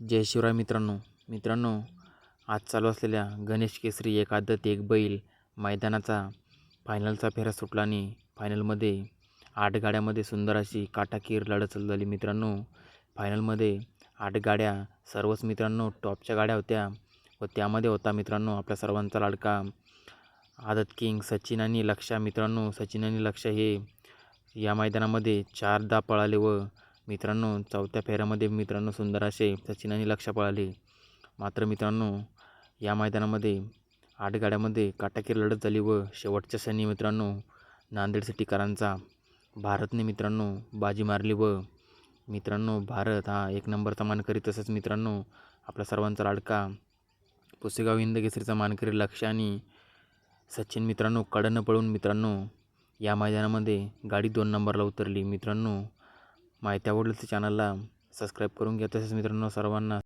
जय शिवराय मित्रांनो. मित्रांनो आज चालू असलेल्या गणेश केसरी एक आदत एक बैल मैदानाचा फायनलचा फेरा सुटला आणि फायनलमध्ये आठ गाड्यामध्ये सुंदर अशी काटाकीर लढत चालू झाली मित्रांनो. फायनलमध्ये आठ गाड्या सर्वच मित्रांनो टॉपच्या गाड्या होत्या व त्यामध्ये होता मित्रांनो आपल्या सर्वांचा लाडका आदत किंग सचिन आणि लक्षा मित्रांनो. सचिन आणि लक्षा हे या मैदानामध्ये चारदा पळाले व मित्रांनो चौथ्या फेऱ्यामध्ये मित्रांनो सुंदर असे सचिन आणि लक्ष पळाले. मात्र मित्रांनो या मैदानामध्ये आठ गाड्यामध्ये काटाकीर लढत झाली व शेवटच्या क्षणी मित्रांनो नांदेड सिटीकरांचा भारतने मित्रांनो बाजी मारली व मित्रांनो भारत हा एक नंबरचा मानकरी. तसंच मित्रांनो आपल्या सर्वांचा लाडका पुसेगाव हिंद केसरीचा मानकरी लक्ष आणि सचिन मित्रांनो कडनं पळून मित्रांनो या मैदानामध्ये गाडी दोन नंबरला उतरली. मित्रांनो माहिती आवडलं तर चॅनलला सबस्क्राईब करून घ्या. तसेच मित्रांनो सर्वांना